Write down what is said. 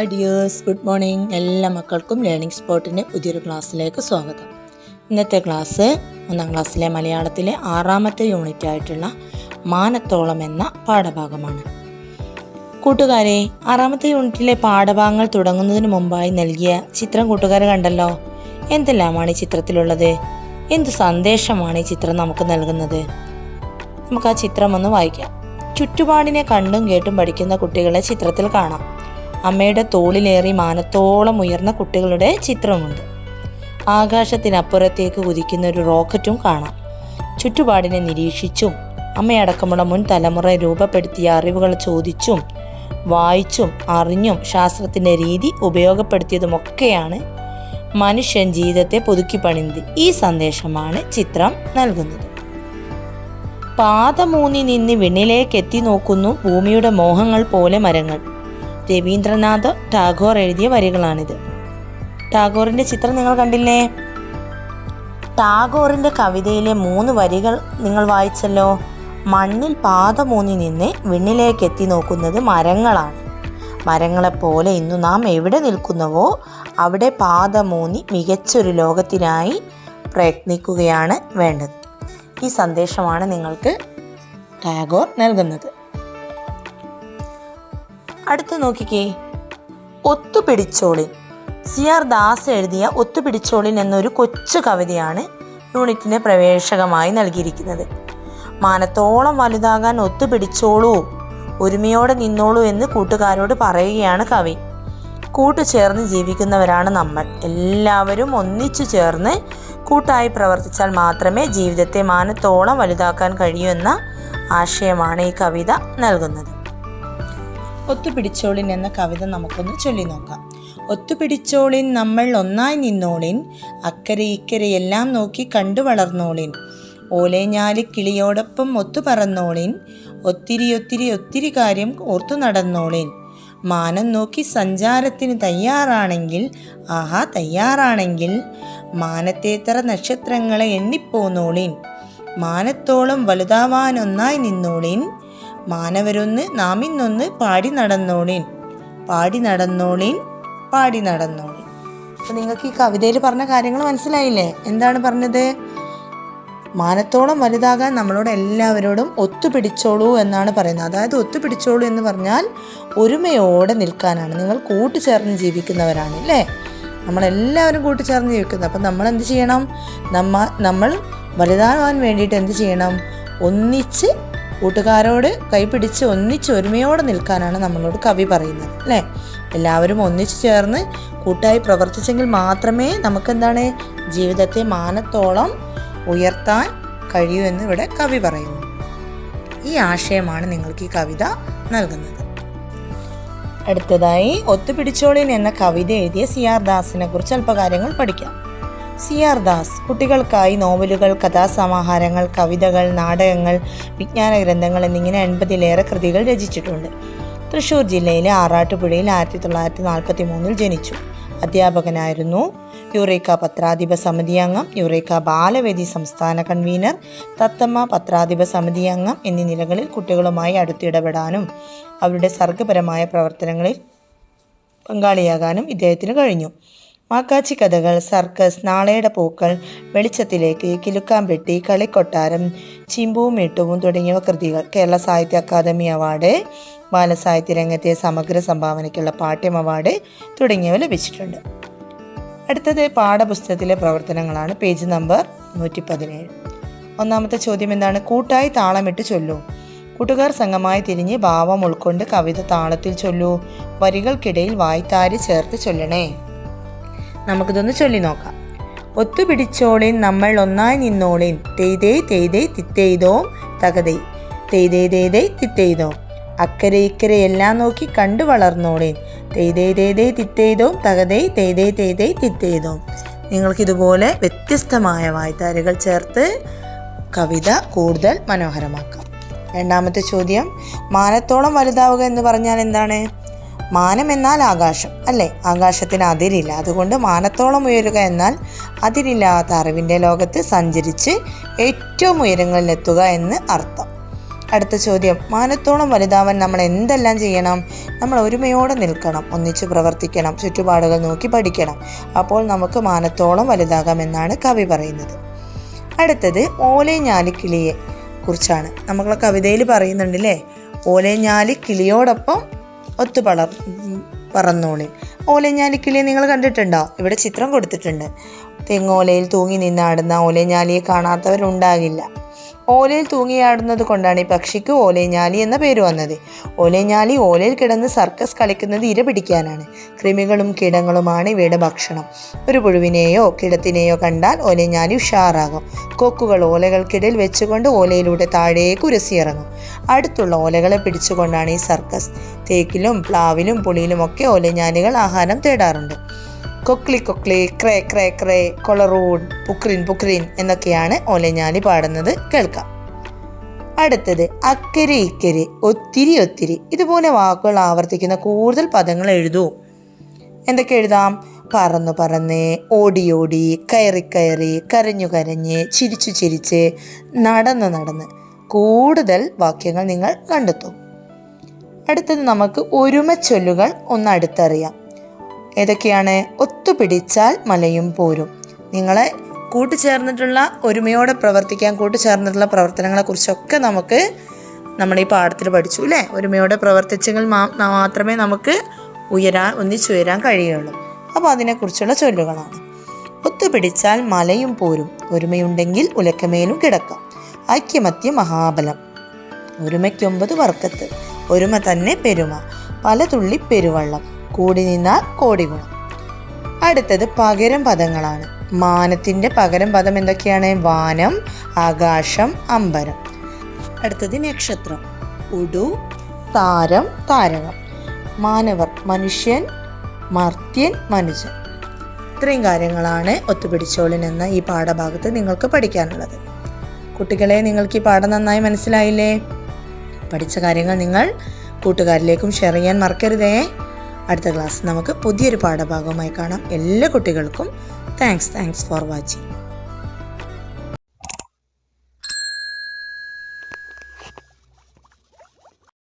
Hi dears good morning എല്ലാ മക്കൾക്കും learning സ്പോട്ടിന്റെ പുതിയൊരു ക്ലാസ്സിലേക്ക് സ്വാഗതം. ഇന്നത്തെ ക്ലാസ് ഒന്നാം ക്ലാസ്സിലെ മലയാളത്തിലെ ആറാമത്തെ യൂണിറ്റ് ആയിട്ടുള്ള മാനത്തോളം എന്ന പാഠഭാഗമാണ്. കൂട്ടുകാരെ ആറാമത്തെ യൂണിറ്റിലെ പാഠഭാഗങ്ങൾ തുടങ്ങുന്നതിന് മുമ്പായി നൽകിയ ചിത്രം കൂട്ടുകാർ കണ്ടല്ലോ? എന്തെല്ലാമാണ് ഈ ചിത്രത്തിലുള്ളത്? എന്ത് സന്ദേശമാണ് ഈ ചിത്രം നമുക്ക് നൽകുന്നത്? നമുക്ക് ആ ചിത്രം ഒന്ന് വായിക്കാം. ചുറ്റുപാടിനെ കണ്ടും കേട്ടും പഠിക്കുന്ന കുട്ടികളെ ചിത്രത്തിൽ കാണാം. അമ്മയുടെ തോളിലേറി മാനത്തോളം ഉയർന്ന കുട്ടികളുടെ ചിത്രമുണ്ട് ആകാശത്തിനപ്പുറത്തേക്ക് കുതിക്കുന്ന ഒരു റോക്കറ്റും കാണാം. ചുറ്റുപാടിനെ നിരീക്ഷിച്ചും അമ്മയടക്കമുള്ള മുൻ തലമുറ രൂപപ്പെടുത്തിയ അറിവുകൾ ചോദിച്ചും വായിച്ചും അറിഞ്ഞും ശാസ്ത്രത്തിന്റെ രീതി ഉപയോഗപ്പെടുത്തിയതുമൊക്കെയാണ് മനുഷ്യൻ ജീവിതത്തെ പുതുക്കി പണിത് ഈ സന്ദേശമാണ് ചിത്രം നൽകുന്നത്. പാതമൂന്നി നിന്ന് വിണ്ണിലേക്ക് എത്തി നോക്കുന്നു ഭൂമിയുടെ മോഹങ്ങൾ പോലെ മരങ്ങൾ. രവീന്ദ്രനാഥ് ടാഗോർ എഴുതിയ വരികളാണിത്. ടാഗോറിന്റെ ചിത്രം നിങ്ങൾ കണ്ടില്ലേ? ടാഗോറിന്റെ കവിതയിലെ മൂന്ന് വരികൾ നിങ്ങൾ വായിച്ചല്ലോ. മണ്ണിൽ പാദമൂന്നി നിന്ന് വിണ്ണിലേക്ക് എത്തി നോക്കുന്നത് മരങ്ങളാണ്. മരങ്ങളെപ്പോലെ ഇന്നു നാം എവിടെ നിൽക്കുന്നുവോ അവിടെ പാദമൂന്നി മികച്ചൊരു ലോകത്തിനായി പ്രയത്നിക്കുകയാണ് വേണ്ടത്. ഈ സന്ദേശമാണ് നിങ്ങൾക്ക് ടാഗോർ നൽകുന്നത്. അടുത്ത് നോക്കിക്കേ. ഒത്തുപിടിച്ചോളിൻ. സി ആർ ദാസ് എഴുതിയ ഒത്തുപിടിച്ചോളിൻ എന്നൊരു കൊച്ചു കവിതയാണ് യൂണിറ്റിന് പ്രവേശകമായി നൽകിയിരിക്കുന്നത്. മാനത്തോളം വലുതാകാൻ ഒത്തുപിടിച്ചോളൂ ഒരുമയോടെ നിന്നോളൂ എന്ന് കൂട്ടുകാരോട് പറയുകയാണ് കവി. കൂട്ടുചേർന്ന് ജീവിക്കുന്നവരാണ് നമ്മൾ. എല്ലാവരും ഒന്നിച്ചു ചേർന്ന് കൂട്ടായി പ്രവർത്തിച്ചാൽ മാത്രമേ ജീവിതത്തെ മാനത്തോളം വലുതാക്കാൻ കഴിയൂ എന്ന ആശയമാണ് ഈ കവിത നൽകുന്നത്. ഒത്തുപിടിച്ചോളിൻ എന്ന കവിത നമുക്കൊന്ന് ചൊല്ലി നോക്കാം. ഒത്തുപിടിച്ചോളിൻ നമ്മൾ ഒന്നായി നിന്നോളിൻ അക്കരെ ഇക്കരെ എല്ലാം നോക്കി കണ്ടു വളർന്നോളിൻ. ഓലേഞ്ഞാലി കിളിയോടൊപ്പം ഒത്തു പറന്നോളിൻ ഒത്തിരി ഒത്തിരി ഒത്തിരി കാര്യം ഓർത്തു നടന്നോളിൻ. മാനം നോക്കി സഞ്ചാരത്തിന് തയ്യാറാണെങ്കിൽ ആഹാ തയ്യാറാണെങ്കിൽ മാനത്തേത്തറ നക്ഷത്രങ്ങളെ എണ്ണിപ്പോന്നോളിൻ. മാനത്തോളം വലുതാവാനൊന്നായി നിന്നോളിൻ മാനവരൊന്ന് നാമിന്നൊന്ന് പാടി നടന്നോളിൻ. പാടി നടന്നോളിൻ പാടി നടന്നോളിൻ. അപ്പോൾ നിങ്ങൾക്ക് ഈ കവിതയിൽ പറഞ്ഞ കാര്യങ്ങൾ മനസ്സിലായില്ലേ? എന്താണ് പറഞ്ഞത്? മാനത്തോളം വലുതാകാൻ നമ്മളോട് എല്ലാവരോടും ഒത്തുപിടിച്ചോളൂ എന്നാണ് പറയുന്നത്. അതായത് ഒത്തുപിടിച്ചോളൂ എന്ന് പറഞ്ഞാൽ ഒരുമയോടെ നിൽക്കാനാണ്. നിങ്ങൾ കൂട്ടുചേർന്ന് ജീവിക്കുന്നവരാണ് അല്ലേ? നമ്മളെല്ലാവരും കൂട്ടുചേർന്ന് ജീവിക്കുന്നത് അപ്പം നമ്മൾ എന്ത് ചെയ്യണം? നമ്മ നമ്മൾ വലുതാകാൻ വേണ്ടിയിട്ട് എന്ത് ചെയ്യണം? ഒന്നിച്ച് കൂട്ടുകാരോട് കൈപിടിച്ച് ഒന്നിച്ച് ഒരുമയോടെ നിൽക്കാനാണ് നമ്മളോട് കവി പറയുന്നത് അല്ലേ? എല്ലാവരും ഒന്നിച്ചു ചേർന്ന് കൂട്ടായി പ്രവർത്തിച്ചെങ്കിൽ മാത്രമേ നമുക്കെന്താണ് ജീവിതത്തെ മാനത്തോളം ഉയർത്താൻ കഴിയൂ എന്ന് ഇവിടെ കവി പറയുന്നു. ഈ ആശയമാണ് നിങ്ങൾക്ക് ഈ കവിത നൽകുന്നത്. അടുത്തതായി ഒത്തുപിടിച്ചോളിൻ എന്ന കവിത എഴുതിയ സി ആർ ദാസിനെ കുറിച്ച് അല്പകാര്യങ്ങൾ പഠിക്കാം. C R Das. കുട്ടികൾക്കായി നോവലുകൾ കഥാസമാഹാരങ്ങൾ കവിതകൾ നാടകങ്ങൾ വിജ്ഞാന ഗ്രന്ഥങ്ങൾ എന്നിങ്ങനെ എൺപതിലേറെ കൃതികൾ രചിച്ചിട്ടുണ്ട്. തൃശ്ശൂർ ജില്ലയിലെ ആറാട്ടുപുഴയിൽ ആയിരത്തി തൊള്ളായിരത്തി നാൽപ്പത്തി മൂന്നിൽ ജനിച്ചു. അധ്യാപകനായിരുന്നു യുറേക്ക പത്രാധിപ സമിതി അംഗം യുറേക്ക ബാലവേദി സംസ്ഥാന കൺവീനർ തത്തമ്മ പത്രാധിപ സമിതി അംഗം എന്നീ നിലകളിൽ കുട്ടികളുമായി അടുത്തിടപെടാനും അവരുടെ സർഗപരമായ പ്രവർത്തനങ്ങളിൽ പങ്കാളിയാകാനും ഇദ്ദേഹത്തിന് കഴിഞ്ഞു. മാക്കാച്ചി കഥകൾ സർക്കസ് നാളയുടെ പൂക്കൾ വെളിച്ചത്തിലേക്ക് കിലുക്കാമ്പെട്ടി കളിക്കൊട്ടാരം ചിമ്പുവും ഇട്ടുവും തുടങ്ങിയവ കൃതികൾ. കേരള സാഹിത്യ അക്കാദമി അവാർഡ് ബാലസാഹിത്യ രംഗത്തെ സമഗ്ര സംഭാവനയ്ക്കുള്ള പാഠ്യം അവാർഡ് തുടങ്ങിയവ ലഭിച്ചിട്ടുണ്ട്. അടുത്തത് പാഠപുസ്തകത്തിലെ പ്രവർത്തനങ്ങളാണ്. പേജ് നമ്പർ നൂറ്റി പതിനേഴ് ഒന്നാമത്തെ ചോദ്യം എന്താണ്? കൂട്ടായി താളമിട്ട് ചൊല്ലൂ. കൂട്ടുകാർ സംഘമായി തിരിഞ്ഞ് ഭാവം ഉൾക്കൊണ്ട് കവിത താളത്തിൽ ചൊല്ലൂ. വരികൾക്കിടയിൽ വായ്ത്താരി ചേർത്ത് ചൊല്ലണേ. നമുക്കിതൊന്ന് ചൊല്ലി നോക്കാം. ഒത്തുപിടിച്ചോളിൻ നമ്മൾ ഒന്നായി നിന്നോളിൻ. തെയ്തേ തെയ്തേ തിത്തെയ്തോ തകതൈ. തെയ്തേ തേതേ തിത്തെയ്തോ. അക്കരെ ഇക്കരെ എല്ലാം നോക്കി കണ്ടു വളർന്നോളിൻ. തെയ്തേ തെയ്തേ തിത്തെയ്തോ തകതൈ. തെയ്തേ തെയ്തേ തിത്തെയ്തോ. നിങ്ങൾക്കിതുപോലെ വ്യത്യസ്തമായ വായ്ത്താരകൾ ചേർത്ത് കവിത കൂടുതൽ മനോഹരമാക്കാം. രണ്ടാമത്തെ ചോദ്യം മാനത്തോളം വലുതാവുക എന്ന് പറഞ്ഞാൽ എന്താണ്? മാനം എന്നാൽ ആകാശം അല്ലേ? ആകാശത്തിന് അതിരില്ല. അതുകൊണ്ട് മാനത്തോളം ഉയരുക എന്നാൽ അതിരില്ലാത്ത അറിവിന്റെ ലോകത്ത് സഞ്ചരിച്ച് ഏറ്റവും ഉയരങ്ങളിലെത്തുക എന്ന് അർത്ഥം. അടുത്ത ചോദ്യം മാനത്തോളം വലുതാവാൻ നമ്മൾ എന്തെല്ലാം ചെയ്യണം? നമ്മൾ ഒരുമയോടെ നിൽക്കണം ഒന്നിച്ച് പ്രവർത്തിക്കണം ചുറ്റുപാടുകൾ നോക്കി പഠിക്കണം. അപ്പോൾ നമുക്ക് മാനത്തോളം വലുതാകാമെന്നാണ് കവി പറയുന്നത്. അടുത്തത് ഓലെ കിളിയെ കുറിച്ചാണ്. നമ്മളെ കവിതയിൽ പറയുന്നുണ്ടല്ലേ? ഓലഞ്ഞാലി കിളിയോടൊപ്പം ഒത്തു പളർ പറന്നോളി ഓലഞ്ഞാലിക്കിളി നിങ്ങൾ കണ്ടിട്ടുണ്ടോ? ഇവിടെ ചിത്രം കൊടുത്തിട്ടുണ്ട്. തെങ്ങോലയിൽ തൂങ്ങി നിന്നാടുന്ന ഓലഞ്ഞാലിയെ കാണാത്തവരുണ്ടാകില്ല. ഓലയിൽ തൂങ്ങിയാടുന്നത് കൊണ്ടാണ് ഈ പക്ഷിക്ക് ഓലഞ്ഞാലി എന്ന പേര് വന്നത്. ഓലഞ്ഞാലി ഓലയിൽ കിടന്ന് സർക്കസ് കളിക്കുന്നത് ഇര പിടിക്കാനാണ്. കൃമികളും കിടങ്ങളുമാണ് ഇവയുടെ ഭക്ഷണം. ഒരു പുഴുവിനെയോ കിടത്തിനെയോ കണ്ടാൽ ഓലഞ്ഞാലി ഉഷാറാകും. കൊക്കുകൾ ഓലകൾക്കിടയിൽ വെച്ചുകൊണ്ട് ഓലയിലൂടെ താഴേക്ക് ഉരസിയിറങ്ങും. അടുത്തുള്ള ഓലകളെ പിടിച്ചുകൊണ്ടാണ് ഈ സർക്കസ്. തേക്കിലും പ്ലാവിലും പുളിയിലുമൊക്കെ ഓലഞ്ഞാലികൾ ആഹാരം തേടാറുണ്ട്. കൊക്ലി കൊക്ലി ക്രേ ക്രേ ക്രേ കൊളറൂൺ പുക്രിൻ പുക്രിൻ എന്നൊക്കെയാണ് ഓലഞ്ഞാലി പാടുന്നത് കേൾക്കാം. അടുത്തത് അക്കരെ ഇക്കരെ ഒത്തിരി ഒത്തിരി. ഇതുപോലെ വാക്കുകൾ ആവർത്തിക്കുന്ന കൂടുതൽ പദങ്ങൾ എഴുതൂ. എന്തൊക്കെ എഴുതാം? പറന്നു പറന്ന് ഓടി ഓടി കയറി കയറി കരഞ്ഞു കരഞ്ഞ് ചിരിച്ചു ചിരിച്ച് നടന്ന് നടന്ന്. കൂടുതൽ വാക്യങ്ങൾ നിങ്ങൾ കണ്ടെത്തും. അടുത്തത് നമുക്ക് ഒരുമച്ചൊല്ലുകൾ ഒന്ന് അടുത്തറിയാം. ഏതൊക്കെയാണ്? ഒത്തുപിടിച്ചാൽ മലയും പോരും. നിങ്ങളെ കൂട്ടുചേർന്നിട്ടുള്ള ഒരുമയോടെ പ്രവർത്തിക്കാൻ കൂട്ടുചേർന്നിട്ടുള്ള പ്രവർത്തനങ്ങളെക്കുറിച്ചൊക്കെ നമുക്ക് നമ്മൾ ഈ പാഠത്തിൽ പഠിച്ചു അല്ലേ ഒരുമയോടെ പ്രവർത്തിച്ചെങ്കിൽ മാത്രമേ നമുക്ക് ഉയരാൻ ഒന്നിച്ചുയരാൻ കഴിയുള്ളൂ. അപ്പോൾ അതിനെക്കുറിച്ചുള്ള ചൊല്ലുകളാണ്. ഒത്തുപിടിച്ചാൽ മലയും പോരും. ഒരുമയുണ്ടെങ്കിൽ ഉലക്കമേലും കിടക്കാം. ഐക്യമത്യ മഹാബലം. ഒരുമയ്ക്കൊമ്പത് വർക്കത്ത്. ഒരുമ തന്നെ പെരുമ. പല തുള്ളി പെരുവള്ളം. കൂടി നിന്നാൽ കോടി ഗുണം. അടുത്തത് പകരം പദങ്ങളാണ്. മാനത്തിന്റെ പകരം പദം എന്തൊക്കെയാണ്? വാനം ആകാശം അമ്പരം. അടുത്തത് നക്ഷത്രം. ഉടു താരം താരകം. മാനവർ മനുഷ്യൻ മർത്യൻ മനുഷ്യൻ ഇത്രയും കാര്യങ്ങളാണ് ഒത്തുപിടിച്ചോളിൻ എന്ന ഈ പാഠഭാഗത്ത് നിങ്ങൾക്ക് പഠിക്കാനുള്ളത്. കുട്ടികളെ നിങ്ങൾക്ക് ഈ പാഠം നന്നായി മനസ്സിലായില്ലേ? പഠിച്ച കാര്യങ്ങൾ നിങ്ങൾ കൂട്ടുകാരിലേക്കും ഷെയർ ചെയ്യാൻ മറക്കരുതേ. അടുത്ത ക്ലാസ് നമുക്ക് പുതിയൊരു പാഠഭാഗവുമായി കാണാം. എല്ലാ കുട്ടികൾക്കും താങ്ക്സ് താങ്ക്സ് ഫോർ വാച്ചിങ്